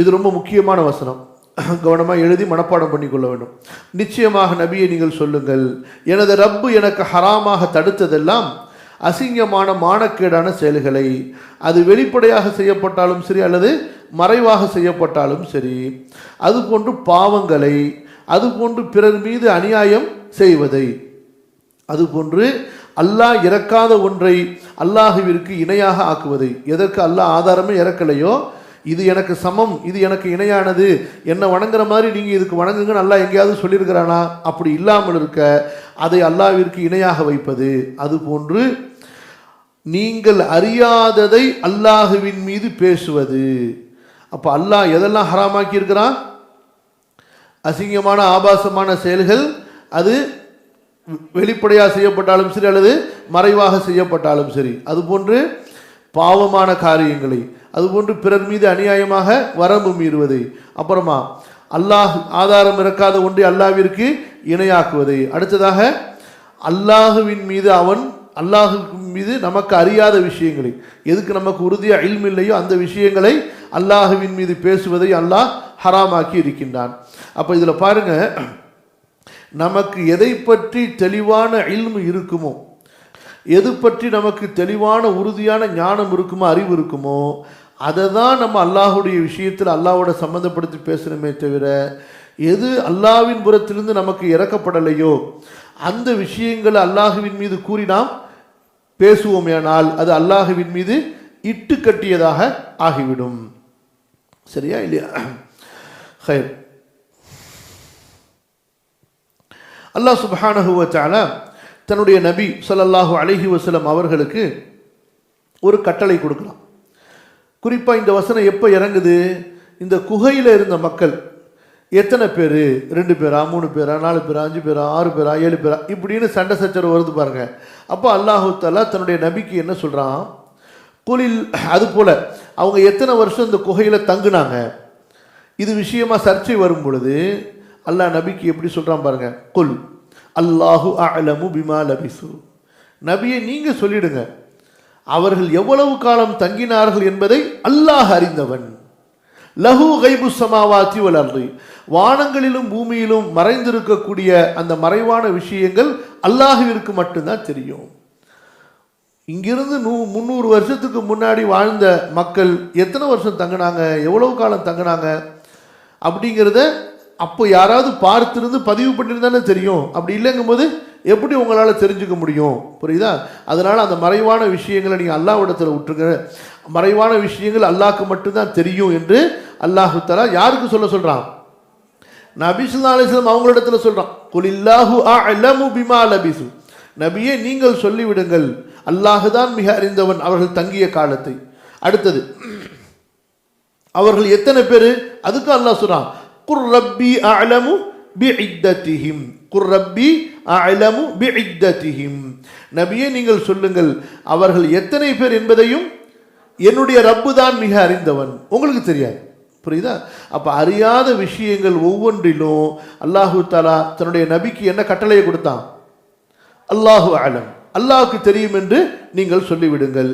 இது ரொம்ப முக்கியமான வசனம். கவனமாக எழுதி மனப்பாடம் பண்ணிக்கொள்ள வேண்டும். நிச்சயமாக நபியை நீங்கள் சொல்லுங்கள். எனது ரப்பு எனக்கு ஹராமாக தடுத்ததெல்லாம் அசிங்கமான மானக்கேடான செயல்களை. அது வெளிப்படையாக செய்யப்பட்டாலும் சரி அல்லது மறைவாக செய்யப்பட்டாலும் சரி. அதுபோன்று பாவங்களை அதுபோன்று பிறர் மீது அநியாயம் செய்வதை. அதுபோன்று அல்லாஹ் இறக்காத ஒன்றை அல்லாஹுவிற்கு இணையாக ஆக்குவதை. எதற்கு அல்லாஹ் ஆதாரமே இறக்கலையோ இது எனக்கு சமம் இது எனக்கு இணையானது என்னை வணங்குற மாதிரி நீங்கள் இதுக்கு வணங்குங்க நல்லா எங்கேயாவது சொல்லியிருக்கிறானா? அப்படி இல்லாமல் இருக்க அதை அல்லாவிற்கு இணையாக வைப்பது. அதுபோன்று நீங்கள் அறியாததை அல்லாஹுவின் மீது பேசுவது. அப்போ அல்லாஹ் எதெல்லாம் ஹராமாக்கி இருக்கிறான் அசிங்கமான ஆபாசமான செயல்கள் அது வெளிப்படையாக செய்யப்பட்டாலும் சரி அல்லது மறைவாக செய்யப்பட்டாலும் சரி. அதுபோன்று பாவமான காரியங்களை அதுபோன்று பிறர் மீது அநியாயமாக வரம்பு மீறுவதை. அப்புறமா அல்லாஹ் ஆதாரம் இறக்காத ஒன்றை அல்லாவிற்கு இணையாக்குவதை. அடுத்ததாக அல்லாஹுவின் மீது அவன் அல்லாஹு மீது நமக்கு அறியாத விஷயங்களை எதுக்கு நமக்கு உறுதியாக இல்ம் இல்லையோ அந்த விஷயங்களை அல்லாஹுவின் மீது பேசுவதை அல்லாஹ் ஹராமாக்கி இருக்கின்றான். அப்போ இதில் பாருங்க நமக்கு எதை பற்றி தெளிவான இல்மு இருக்குமோ எது பற்றி நமக்கு தெளிவான உறுதியான ஞானம் இருக்குமோ அறிவு இருக்குமோ அதை தான் நம்ம அல்லாஹுடைய விஷயத்தில் அல்லாவோட சம்மந்தப்படுத்தி பேசணுமே தவிர எது அல்லாஹ்வின் புறத்திலிருந்து நமக்கு இறக்கப்படலையோ அந்த விஷயங்களை அல்லாஹுவின் மீது கூறி நாம் பேசுவோமேனால் அது அல்லாஹுவின் மீது இட்டு கட்டியதாக ஆகிவிடும். சரியா இல்லையா? ஹைர். அல்லாஹ் சுப்ஹானஹு தன்னுடைய நபி சொல்லல்லாஹு அலைஹி வசலம் அவர்களுக்கு ஒரு கட்டளை கொடுக்கலாம். குறிப்பாக இந்த வசனம் எப்போ இறங்குது? இந்த குகையில் இருந்த மக்கள். எத்தனை பேர்? ரெண்டு பேரா மூணு பேரா நாலு பேரா அஞ்சு பேரா ஆறு பேரா ஏழு பேரா? இப்படின்னு சண்டை சச்சரவு வருது பாருங்கள் அப்போ அல்லாஹு தாலா தன்னுடைய நபிக்கு என்ன சொல்கிறான் குலில் அது போல் அவங்க எத்தனை வருஷம் இந்த குகையில் தங்குனாங்க? இது விஷயமாக சர்ச்சை வரும் பொழுது அல்லாஹ் நபிக்கு எப்படி சொல்கிறான் பாருங்க. குல் அல்லாஹு அலமு பிமா லபிசு. நபியை நீங்கள் சொல்லிவிடுங்க அவர்கள் எவ்வளவு காலம் தங்கினார்கள் என்பதை அல்லாஹ் அறிந்தவன். லஹு கைபு சமாவாத்தி வளர்ந்து வானங்களிலும் பூமியிலும் மறைந்திருக்கக்கூடிய அந்த மறைவான விஷயங்கள் அல்லாஹுவிற்கு மட்டும்தான் தெரியும். இங்கிருந்து நூ முந்நூறு வருஷத்துக்கு முன்னாடி வாழ்ந்த மக்கள் எத்தனை வருஷம் தங்கினாங்க எவ்வளவு காலம் தங்கினாங்க அப்படிங்கிறத அப்போ யாராவது பார்த்துருந்து பதிவு பண்ணியிருந்தானே தெரியும். அப்படி இல்லைங்கும்போது எப்படி உங்களால் தெரிஞ்சுக்க முடியும்? புரியுதா? அதனால் அந்த மறைவான விஷயங்களை நீங்கள் அல்லாவிடத்தில் விட்டுருங்க மறைவான விஷயங்கள் அல்லாஹ்க்கு மட்டும்தான் தெரியும் என்று அல்லாஹு தலா யாருக்கு சொல்ல சொல்கிறான் நபிசுல்லா அலிஸ்லாம் அவங்களிடத்தில் சொல்கிறான் அவங்களிடத்துல சொல்றான். குலில்லாஹு அலமு பிமா லபிசு. நபியே நீங்கள் சொல்லிவிடுங்கள். அல்லாஹ் தான் மிக அறிந்தவன் அவர்கள் தங்கிய காலத்தை. அடுத்தது அவர்கள் எத்தனை பேர்? அதுக்கு அல்லாஹ் சொல்கிறான் குர் ரப்பி அலமு பி இத்தத்திஹிம் குர் ரப்பி அலமு பிஇத்ததிஹிம் நபியே நீங்கள் சொல்லுங்கள் அவர்கள் எத்தனை பேர் என்பதையும் என்னுடைய ரப்பு தான் மிக அறிந்தவன். உங்களுக்கு தெரியாது. புரியுதா? அப்போ அறியாத விஷயங்கள் ஒவ்வொன்றிலும் அல்லாஹு தாலா தன்னுடைய நபிக்கு என்ன கட்டளையை கொடுத்தான்? அல்லாஹு அலம். அல்லாஹுக்கு தெரியும் என்று நீங்கள் சொல்லிவிடுங்கள்.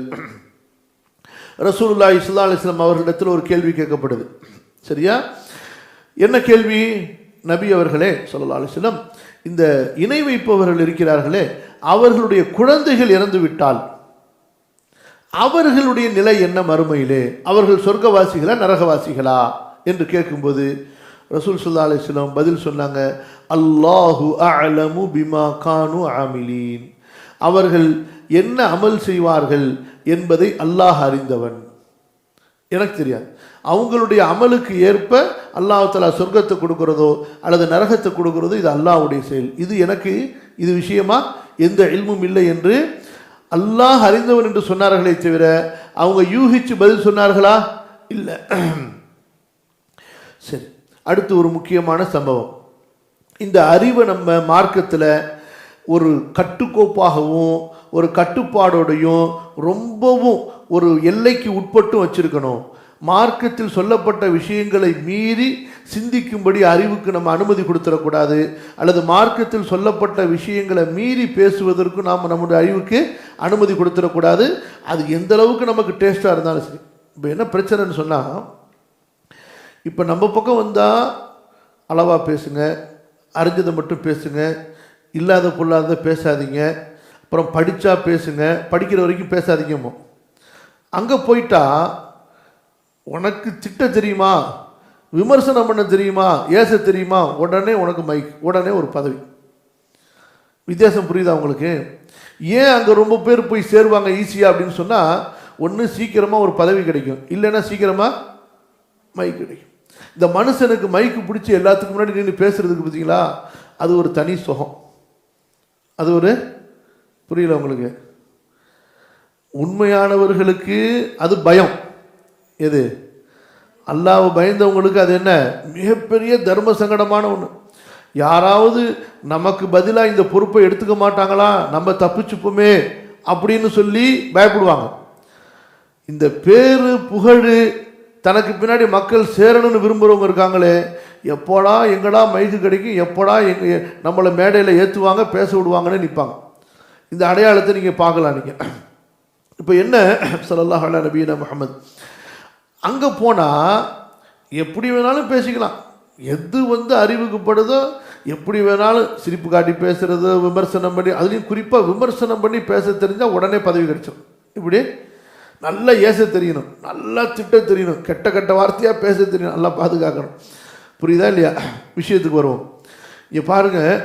ரசூல்லா இஸ்லா அலிஸ்லாம் அவர்களிடத்தில் ஒரு கேள்வி கேட்கப்படுது. சரியா? என்ன கேள்வி? நபி அவர்களே சொல்லலா அலிஸ்லம் இந்த இணை வைப்பவர்கள் இருக்கிறார்களே அவர்களுடைய குழந்தைகள் இறந்து விட்டால் அவர்களுடைய நிலை என்ன மறுமையிலே? அவர்கள் சொர்க்கவாசிகளா நரகவாசிகளா? என்று கேட்கும்போது ரசூல் சுல்லா அலிஸ்லாம் பதில் சொன்னாங்க அல்லாஹு அலமு பிமா கானு ஆமிலீன். அவர்கள் என்ன அமல் செய்வார்கள் என்பதை அல்லாஹ் அறிந்தவன். எனக்கு தெரியாது. அவங்களுடைய அமலுக்கு ஏற்ப அல்லாஹ் தலா சொர்க்கத்தை கொடுக்குறதோ அல்லது நரகத்தை கொடுக்குறதோ இது அல்லாஹ்வுடைய செயல். இது எனக்கு இது விஷயமா? எந்த இல்மும் இல்லை என்று அல்லாஹ் அறிந்தவன் என்று சொன்னார்களே தவிர அவங்க யூகிச்சு பதில் சொன்னார்களா? இல்லை. சரி அடுத்து ஒரு முக்கியமான சம்பவம். இந்த அறிவை நம்ம மார்க்கத்தில் ஒரு கட்டுக்கோப்பாகவும் ஒரு கட்டுப்பாடோடையும் ரொம்பவும் ஒரு எல்லைக்கு உட்பட்டும் வச்சுருக்கணும். மார்க்கத்தில் சொல்லப்பட்ட விஷயங்களை மீறி சிந்திக்கும்படி அறிவுக்கு நம்ம அனுமதி கொடுத்துடக்கூடாது. அல்லது மார்க்கத்தில் சொல்லப்பட்ட விஷயங்களை மீறி பேசுவதற்கு நாம் நம்முடைய அறிவுக்கு அனுமதி கொடுத்துடக்கூடாது. அது எந்த அளவுக்கு நமக்கு டேஸ்ட்டாக இருந்தாலும் சரி. இப்போ என்ன பிரச்சனைன்னு சொன்னால் இப்போ நம்ம பக்கம் வந்தால் அளவாக பேசுங்க அறிஞ்சதை மட்டும் பேசுங்க இல்லாத பொல்லாத பேசாதீங்க அப்புறம் படித்தா பேசுங்க படிக்கிற வரைக்கும் பேசாதீங்கம்மோ. அங்கே போயிட்டால் உனக்கு திட்ட தெரியுமா? விமர்சனம் பண்ண தெரியுமா? ஏச தெரியுமா? உடனே உனக்கு மைக் உடனே ஒரு பதவி. வித்தியாசம் புரியுதா உங்களுக்கு? ஏன் அங்கே ரொம்ப பேர் போய் சேருவாங்க ஈஸியாக அப்படின்னு சொன்னால் ஒன்று சீக்கிரமாக ஒரு பதவி கிடைக்கும். இல்லைன்னா சீக்கிரமாக மைக் கிடைக்கும். இந்த மனுஷனுக்கு மைக்கு பிடிச்சி எல்லாத்துக்கும் முன்னாடி நின்று பேசுறதுக்கு பார்த்தீங்களா? அது ஒரு தனி சுகம். அது ஒரு புரியல உங்களுக்கு? உண்மையானவர்களுக்கு அது பயம். எது? அல்லாஹ் பயந்தவங்களுக்கு அது என்ன? மிகப்பெரிய தர்ம சங்கடமான ஒன்று யாராவது நமக்கு பதிலாக இந்த பொறுப்பை எடுத்துக்க மாட்டாங்களா? நம்ம தப்பிச்சுப்போமே அப்படின்னு சொல்லி பயப்படுவாங்க. இந்த பேரு புகழ் தனக்கு பின்னாடி மக்கள் சேரணும்னு விரும்புகிறவங்க இருக்காங்களே எப்போடா எங்கடா மைக்கு கிடைக்கும் எப்போடா எங்க நம்மளை மேடையில் ஏற்றுவாங்க பேச விடுவாங்கன்னு நிற்பாங்க இந்த அடையாளத்தை நீங்கள் பார்க்கலாம் நீங்கள் இப்போ என்ன? ஸல்லல்லாஹு அல்லா நபீன முஹம்மது. அங்கே போனால் எப்படி வேணாலும் பேசிக்கலாம். எது வந்து அறிவுக்குப்படுதோ எப்படி வேணாலும் சிரிப்பு காட்டி பேசுகிறது விமர்சனம் பண்ணி அதுலேயும் குறிப்பாக விமர்சனம் பண்ணி பேச தெரிஞ்சால் உடனே பதவி கிடைச்சிடும் இப்படி நல்லா ஏச தெரியணும் நல்லா திட்ட தெரியணும் கெட்ட கெட்ட வார்த்தையாக பேச தெரியணும் நல்லா பாதுகாக்கணும். புரியுதா இல்லையா? விஷயத்துக்கு வருவோம். இங்கே பாருங்கள்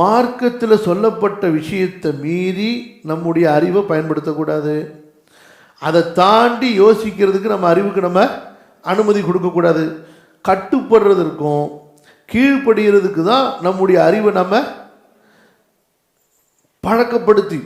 மார்க்கத்தில் சொல்லப்பட்ட விஷயத்தை மீறி நம்முடைய அறிவை பயன்படுத்தக்கூடாது. அதை தாண்டி யோசிக்கிறதுக்கு நம்ம அறிவுக்கு நம்ம அனுமதி கொடுக்கக்கூடாது கட்டுப்படுறதற்கும் கீழ்ப்படுகிறதுக்கு தான் நம்முடைய அறிவை நம்ம பழக்கப்படுத்தி